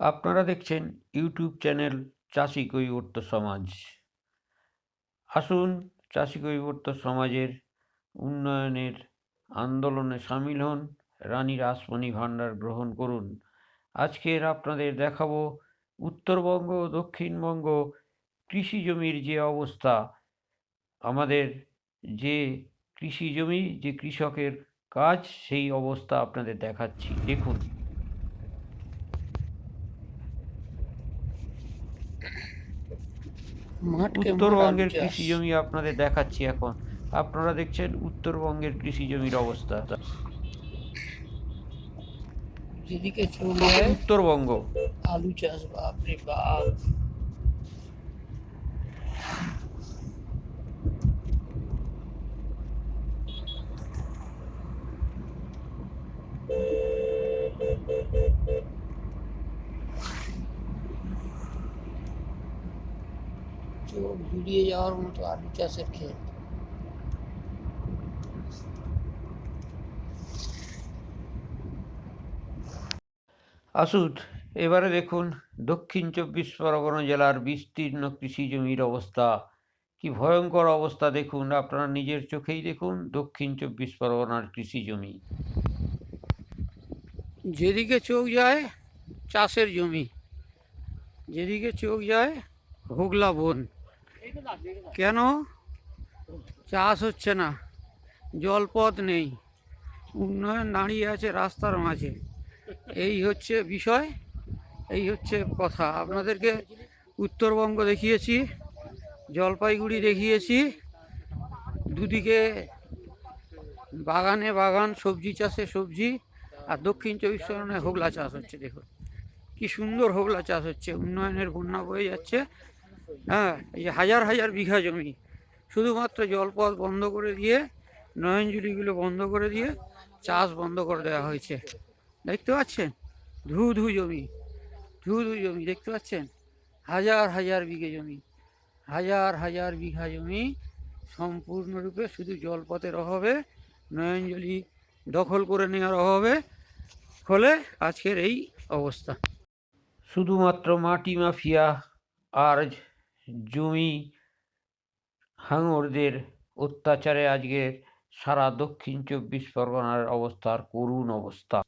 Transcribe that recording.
আপনারা দেখছেন YouTube channel চাষি কৈবর্ত সমাজ। আসুন চাষি কৈবর্ত সমাজের উন্নয়নের আন্দোলনে সামিল হন, রানী রাসমণি ভাণ্ডার গ্রহণ করুন। আজকের আপনাদের দেখাবো উত্তরবঙ্গ দক্ষিণবঙ্গ কৃষি জমির যে অবস্থা, আমাদের যে কৃষি জমি, যে কৃষকের কাজ, সেই অবস্থা আপনাদের দেখাচ্ছি। দেখুন। উত্তরবঙ্গের। কৃষি জমি আপনাদের দেখাচ্ছি এখন। আপনারা দেখছেন উত্তরবঙ্গের কৃষি জমির অবস্থা। যেদিকে উত্তরবঙ্গ। আলু চাষ বাপরে বাপ। চোখ জুড়িয়ে যাওয়ার মতো আলু চাষের ক্ষেত আসুন এবারে দেখুন দক্ষিণ চব্বিশ পরগনা জেলার বিস্তীর্ণ কৃষি জমির অবস্থা। কি ভয়ঙ্কর অবস্থা দেখুন, আপনারা নিজের চোখেই দেখুন দক্ষিণ চব্বিশ পরগনার কৃষি জমি। যেদিকে চোখ যায়, চাষের জমি। যেদিকে চোখ যায়, হোগলা বন। কেন? চাষ হচ্ছে না। জলপথ নেই। উন্নয়ন দাঁড়িয়ে আছে রাস্তার মাঝে। এই হচ্ছে বিষয়, এই হচ্ছে কথা। আপনাদেরকে উত্তরবঙ্গ দেখিয়েছি, জলপাইগুড়ি দেখিয়েছি। দুদিকে বাগানে বাগান, সবজি চাষে সবজি, আর দক্ষিণ চব্বিশ পরগনায় হোগলা চাষ হচ্ছে, দেখুন। কি সুন্দর হোগলা চাষ হচ্ছে। উন্নয়নের বন্যা বয়ে যাচ্ছে। হ্যাঁ এই হাজার হাজার বিঘা জমি। শুধুমাত্র জলপথ বন্ধ করে দিয়ে, নয়নজুলিগুলো বন্ধ করে দিয়ে চাষ বন্ধ করে দেওয়া হয়েছে। দেখতে পাচ্ছেন? ধু ধু জমি, ধু ধু জমি, দেখতে পাচ্ছেন? হাজার হাজার বিঘে জমি, হাজার হাজার বিঘা জমি সম্পূর্ণরূপে শুধু জলপথের অভাবে, নয়নজলি দখল করে নেওয়ার অভাবে ফলে আজকের এই অবস্থা। শুধুমাত্র মাটি মাফিয়া আর জমি হাঙরদের অত্যাচারে আজকের সারা দক্ষিণ চব্বিশ পরগনার অবস্থার করুণ অবস্থা।